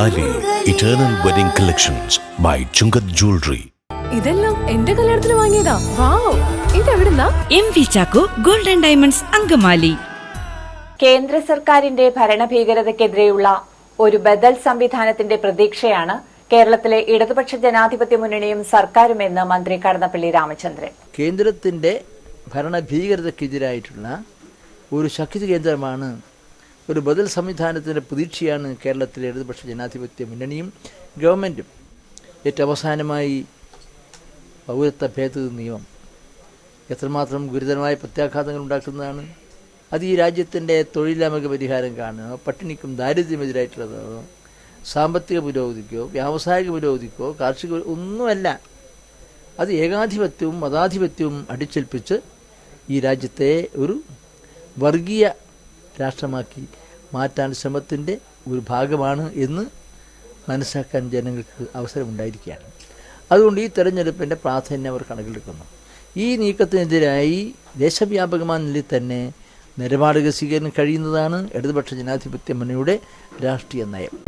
Eternal Wedding collections by Chungat Jewelry. ഇതെല്ലാം എന്റെ കല്യാണത്തിന് വാങ്ങിയതാ. Wow ഇതെവിടുന്നാ? M V Chacko golden diamonds Angamaly. കേന്ദ്ര സർക്കാരിന്റെ ഭരണഭീകരതയ്ക്കെതിരെയുള്ള ഒരു ബദൽ സംവിധാനത്തിന്റെ പ്രതീക്ഷയാണ് കേരളത്തിലെ ഇടതുപക്ഷ ജനാധിപത്യ മുന്നണിയും സർക്കാരുമെന്ന് മന്ത്രി കടന്നപ്പള്ളി രാമചന്ദ്രൻ. കേന്ദ്രത്തിന്റെ ഭരണഭീകരതയ്ക്കെതിരായിട്ടുള്ള ഒരു ശക്തി കേന്ദ്രമാണ് ഒരു ബദൽ സംവിധാനത്തിന്റെ പ്രതീക്ഷയാണ് കേരളത്തിലെ ഇടതുപക്ഷ ജനാധിപത്യ മുന്നണിയും ഗവൺമെന്റും ഏറ്റവും അവസാനമായി പൗരത്വ ഭേദഗതി നിയമം. എത്രമാത്രം ഗുരുതരമായ പ്രത്യാഘാതങ്ങൾ ഉണ്ടാക്കുന്നതാണ്. അത് ഈ രാജ്യത്തിന്റെ തൊഴിലില്ലായ്മയ്ക്ക് പരിഹാരം കാണുക പട്ടിണിക്കും ദാരിദ്ര്യമെതിരായിട്ടുള്ളതോ സാമ്പത്തിക പുരോഗതിക്കോ വ്യാവസായിക പുരോഗതിക്കോ കാർഷിക ഒന്നുമല്ല. അത് ഏകാധിപത്യവും മതാധിപത്യവും അടിച്ചേൽപ്പിച്ച് ഈ രാജ്യത്തെ ഒരു വർഗീയ രാഷ്ട്രമാക്കി മാറ്റാൻ ശ്രമത്തിന്റെ ഒരു ഭാഗമാണ് എന്ന് മനസ്സിലാക്കാൻ ജനങ്ങൾക്ക് അവസരമുണ്ടായിരിക്കുകയാണ്. അതുകൊണ്ട് ഈ തെരഞ്ഞെടുപ്പിന്റെ പ്രാധാന്യം അവർ കണക്കിലെടുക്കുന്നു. ഈ നീക്കത്തിനെതിരായി ദേശവ്യാപകമായ നിലയിൽ തന്നെ നിലപാടുകൾ സ്വീകരിക്കാൻ കഴിയുന്നതാണ് ഇടതുപക്ഷ ജനാധിപത്യ മുന്നണിയുടെ രാഷ്ട്രീയ നയം.